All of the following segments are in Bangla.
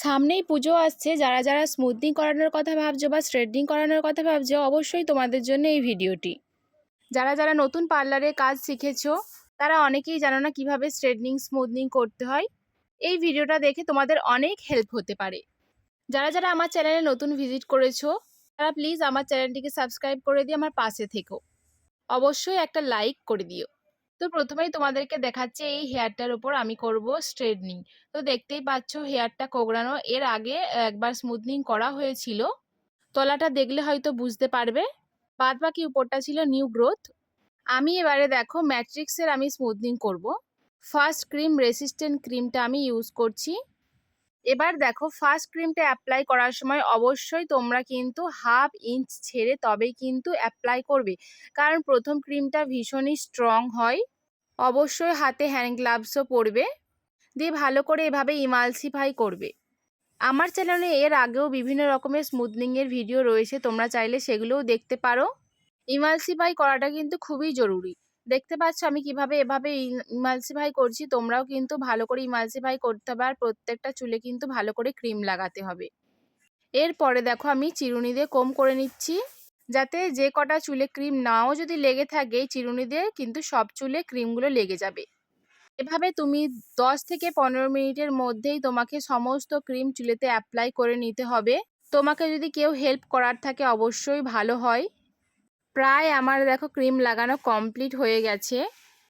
সামনেই পুজো আসছে। যারা যারা স্মুথনিং করানোর কথা ভাবছ বা স্ট্রেটনিং করানোর কথা ভাবছ, অবশ্যই তোমাদের জন্য এই ভিডিওটি। যারা যারা নতুন পার্লারে কাজ শিখেছো, তারা অনেকেই জানো না কীভাবে স্ট্রেটনিং স্মুথনিং করতে হয়। এই ভিডিওটা দেখে তোমাদের অনেক হেল্প হতে পারে। যারা যারা আমার চ্যানেলে নতুন ভিজিট করেছ, তারা প্লিজ আমার চ্যানেলটিকে সাবস্ক্রাইব করে দিয়ে আমার পাশে থেকো। অবশ্যই একটা লাইক করে দিও। তো প্রথমেই তোমাদেরকে দেখাচ্ছে এই হেয়ারটার উপর আমি করব স্ট্রেটনিং তো দেখতেই পাচ্ছ হেয়ারটা কোগড়ানো এর আগে একবার স্মুথনিং করা হয়েছিল। তলাটা দেখলে হয়তো বুঝতে পারবে। বাদ বাকি উপরটা ছিল নিউ গ্রোথ আমি এবারে দেখো ম্যাট্রিক্সের আমি স্মুথনিং করব। ফার্স্ট ক্রিম রেসিস্ট্যান্ট ক্রিমটা আমি ইউজ করছি। এবার দেখো ফার্স্ট ক্রিমটা অ্যাপ্লাই করার সময় অবশ্যই তোমরা কিন্তু হাফ ইঞ্চ ছেড়ে তবেই কিন্তু অ্যাপ্লাই করবে। কারণ প্রথম ক্রিমটা ভীষণই স্ট্রং হয়। অবশ্যই হাতে হ্যান্ড গ্লাভসও পরবে। দিয়ে ভালো করে এভাবে ইমালসিফাই করবে। আমার চ্যানেলে এর আগেও বিভিন্ন রকমের স্মুথনিংয়ের ভিডিও রয়েছে, তোমরা চাইলে সেগুলোও দেখতে পারো। ইমালসিফাই করাটা কিন্তু খুবই জরুরি। দেখতে পাচ্ছ আমি কীভাবে এভাবে ইমালসিফাই করছি, তোমরাও কিন্তু ভালো করে ইমালসিফাই করতে হবে আর প্রত্যেকটা চুলে কিন্তু ভালো করে ক্রিম লাগাতে হবে। এরপরে দেখো আমি চিরুনি দিয়ে কম করে নিচ্ছি, যাতে যে কটা চুলে ক্রিম নাও যদি লেগে থাকে চিরুনি দিয়ে কিন্তু সব চুলে ক্রিমগুলো লেগে যাবে। এভাবে তুমি 10 থেকে পনেরো মিনিটের মধ্যেই তোমাকে সমস্ত ক্রিম চুলেতে অ্যাপ্লাই করে নিতে হবে। তোমাকে যদি কেউ হেল্প করার থাকে, অবশ্যই ভালো হয়। প্রায় আমার দেখো ক্রিম লাগানো কমপ্লিট হয়ে গেছে।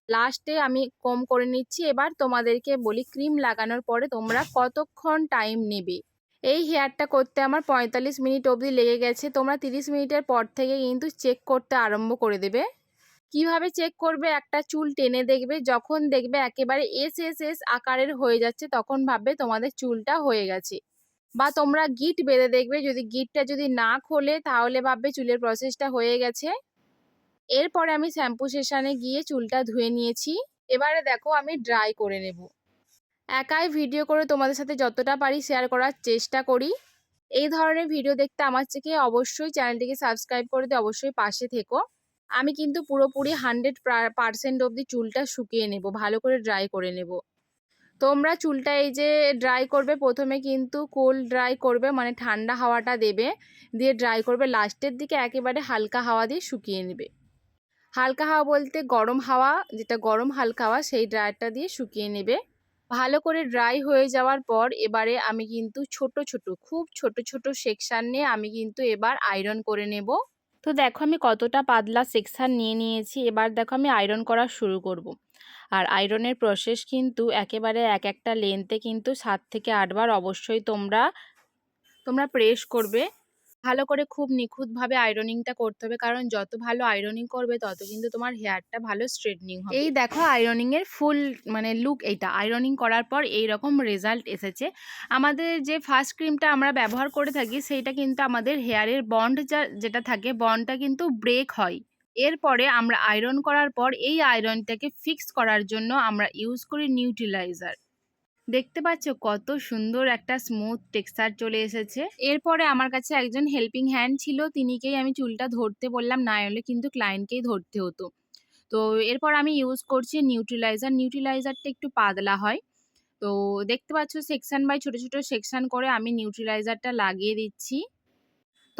লাস্টে আমি কম করে নিচ্ছি। এবার তোমাদেরকে বলি ক্রিম লাগানোর পরে তোমরা কতক্ষণ টাইম নেবে? এই হেয়ারটা করতে আমার পঁয়তাল্লিশ মিনিট অবধি লেগে গেছে। তোমরা তিরিশ মিনিটের পর থেকে কিন্তু চেক করতে আরম্ভ করে দেবে। কীভাবে চেক করবে? একটা চুল টেনে দেখবে। যখন দেখবে একেবারে এস এস এস আকারের হয়ে যাচ্ছে, তখন ভাববে তোমাদের চুলটা হয়ে গেছে। বা তোমরা গিট বেঁধে দেখবে, যদি গিটটা যদি না খোলে, তাহলে ভাববে চুলের প্রসেসটা হয়ে গেছে। এরপরে আমি শ্যাম্পু সেশানে গিয়ে চুলটা ধুয়ে নিয়েছি। এবারে দেখো আমি ড্রাই করে নেব। একাই ভিডিও করে তোমাদের সাথে যতটা পারি শেয়ার করার চেষ্টা করি। এই ধরনের ভিডিও দেখতে আমার থেকে অবশ্যই চ্যানেলটিকে সাবস্ক্রাইব করে দিয়ে অবশ্যই পাশে থেকো। আমি কিন্তু পুরোপুরি হান্ড্রেড পারসেন্ট অবধি চুলটা শুকিয়ে নেব, ভালো করে ড্রাই করে নেব। তোমরা চুলটা এই যে ড্রাই করবে, প্রথমে কিন্তু কোল্ড ড্রাই করবে মানে ঠান্ডা হাওয়াটা দেবে, দিয়ে ড্রাই করবে লাস্টের দিকে একেবারে হালকা হাওয়া দিয়ে শুকিয়ে নেবে। হালকা হাওয়া বলতে গরম হাওয়া, যেটা গরম হালকা হাওয়া, সেই ড্রায়ারটা দিয়ে শুকিয়ে নেবে। ভালো করে ড্রাই হয়ে যাওয়ার পর এবারে আমি কিন্তু ছোট ছোট, খুব ছোট ছোট সেকশান নিয়ে আমি কিন্তু এবার আয়রন করে নেব। তো দেখো আমি কতটা পাতলা সেকশান নিয়ে নিয়েছি, এবার দেখো আমি আয়রন করা শুরু করব। আর আয়রনের প্রসেস কিন্তু একেবারে এক একটা লেন্থে কিন্তু সাত থেকে আটবার অবশ্যই তোমরা তোমরা প্রেস করবে। ভালো করে খুব নিখুঁতভাবে আয়রনিংটা করতে হবে, কারণ যত ভালো আয়রনিং করবে, তত কিন্তু তোমার হেয়ারটা ভালো স্ট্রেটনিং হবে। এই দেখো আয়রনিংয়ের ফুল মানে লুক এইটা আয়রনিং করার পর এই রকম রেজাল্ট এসেছে। আমাদের যে ফার্স্ট ক্রিমটা আমরা ব্যবহার করে থাকি, সেইটা কিন্তু আমাদের হেয়ারের বন্ড যেটা থাকে বন্ডটা কিন্তু ব্রেক হয়। এরপরে আমরা আয়রন করার পর এই আয়রনটাকে ফিক্স করার জন্য আমরা ইউজ করি নিউট্রিলাইজার দেখতে পাচ্ছ কত সুন্দর একটা স্মুথ টেক্সচার চলে এসেছে। এরপরে আমার কাছে একজন হেল্পিং হ্যান্ড ছিল, তিনিকেই আমি চুলটা ধরতে বললাম, না হলে কিন্তু ক্লায়েন্টকেই ধরতে হতো। তো এরপর আমি ইউজ করছি নিউট্রিলাইজার নিউট্রিলাইজারটা একটু পাতলা হয়। তো দেখতে পাচ্ছ সেকশান বাই ছোট ছোট সেকশান করে আমি নিউট্রিলাইজারটা লাগিয়ে দিচ্ছি।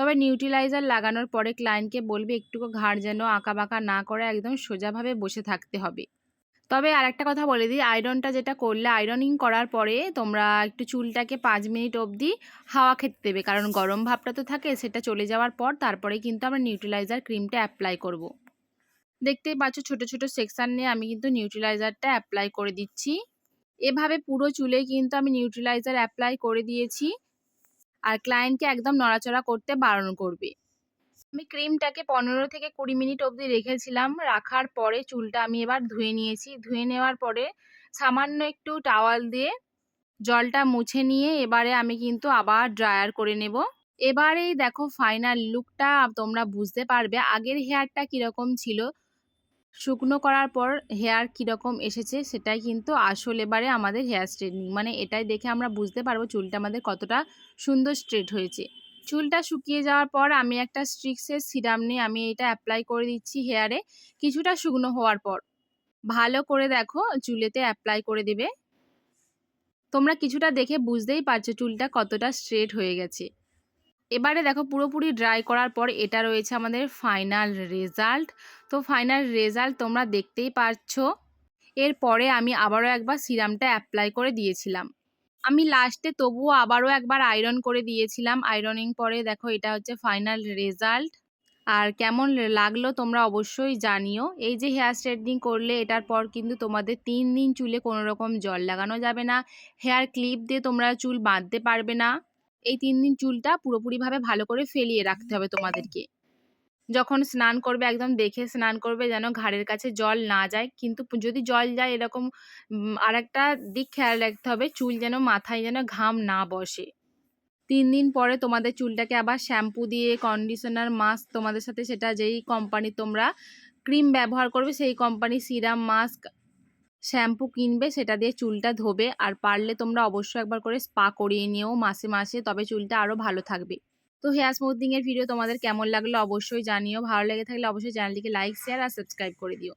তবে নিউট্রিলাইজার লাগানোর পরে ক্লায়েন্টকে বলবে, একটুকু ঘাড় যেন আঁকা বাঁকা না করে একদম সোজাভাবে বসে থাকতে হবে। তবে আরেকটা কথা বলে দিই, আয়রনটা যেটা করলে আয়রনিং করার পরে তোমরা একটু চুলটাকে পাঁচ মিনিট অবধি হাওয়া খেতে দেবে। কারণ গরম ভাবটা তো থাকে, সেটা চলে যাওয়ার পর তারপরে কিন্তু আমরা নিউট্রিলাইজার ক্রিমটা অ্যাপ্লাই করব। দেখতেই পাচ্ছ, ছোট ছোট সেকশান নিয়ে আমি কিন্তু নিউট্রিলাইজারটা অ্যাপ্লাই করে দিচ্ছি। এভাবে পুরো চুলে কিন্তু আমি নিউট্রিলাইজার অ্যাপ্লাই করে দিয়েছি। আর ক্লায়েন্টকে একদম নড়াচড়া করতে বারণ করবে। আমি ক্রিমটাকে পনেরো থেকে কুড়ি মিনিট অবধি রেখেছিলাম। রাখার পরে চুলটা আমি এবার ধুয়ে নিয়েছি। ধুয়ে নেওয়ার পরে সামান্য একটু টাওয়াল দিয়ে জলটা মুছে নিয়ে এবারে আমি কিন্তু আবার ড্রায়ার করে নেব। এবারেই দেখো ফাইনাল লুকটা তোমরা বুঝতে পারবে। আগের হেয়ারটা কীরকম ছিল? শুকনো করার পর হেয়ার কীরকম এসেছে সেটাই কিন্তু আসল এবারে আমাদের হেয়ার স্ট্রেটনিং। মানে এটাই দেখে আমরা বুঝতে পারব চুলটা আমাদের কতটা সুন্দর স্ট্রেট হয়েছে। চুলটা শুকিয়ে যাওয়ার পর আমি একটা স্ট্রিক্সের সিরাম নিয়ে আমি এটা অ্যাপ্লাই করে দিচ্ছি হেয়ারে কিছুটা শুকনো হওয়ার পর। ভালো করে দেখো চুলেতে অ্যাপ্লাই করে দেবে। তোমরা কিছুটা দেখে বুঝতেই পারছ চুলটা কতটা স্ট্রেট হয়ে গেছে। এবারে দেখো পুরোপুরি ড্রাই করার পর এটা রয়েছে আমাদের ফাইনাল রেজাল্ট তো ফাইনাল রেজাল্ট তোমরা দেখতেই পাচ্ছো এরপরে আমি আবারও একবার সিরামটা অ্যাপ্লাই করে দিয়েছিলাম। আমি লাস্টে তবুও আবারও একবার আয়রন করে দিয়েছিলাম। আয়রনিং পরে দেখো এটা হচ্ছে ফাইনাল রেজাল্ট আর কেমন লাগল তোমরা অবশ্যই জানিও। এই যে হেয়ার স্ট্রেটনিং করলে এটার পর কিন্তু তোমাদের তিন দিন চুলে কোনো রকম জল লাগানো যাবে না। হেয়ার ক্লিপ দিয়ে তোমরা চুল বাঁধতে পারবে না। এই তিন দিন চুলটা পুরোপুরিভাবে ভালো করে ফেলিয়ে রাখতে হবে তোমাদেরকে। যখন স্নান করবে, একদম দেখে স্নান করবে যেন ঘাড়ের কাছে জল না যায়। কিন্তু যদি জল যায় এরকম আর একটা দিক খেয়াল রাখতে হবে, চুল যেন মাথায় যেন ঘাম না বসে। তিন দিন পরে তোমাদের চুলটাকে আবার শ্যাম্পু দিয়ে কন্ডিশনার মাস্ক তোমাদের সাথে সেটা যেই কোম্পানি তোমরা ক্রিম ব্যবহার করবে, সেই কোম্পানি সিরাম মাস্ক শ্যাম্পু কিনবে, সেটা দিয়ে চুলটা ধোবে। আর পারলে তোমরা অবশ্যই একবার করে স্পা করিয়ে নিও মাসে মাসে, তবে চুলটা আরও ভালো থাকবে। তো হেয়ার স্মুথিংয়ের ভিডিও তোমাদের কেমন লাগল অবশ্যই জানিও। ভালো লেগে থাকলে অবশ্যই চ্যানেলটিকে লাইক শেয়ার আর সাবস্ক্রাইব করে দিও।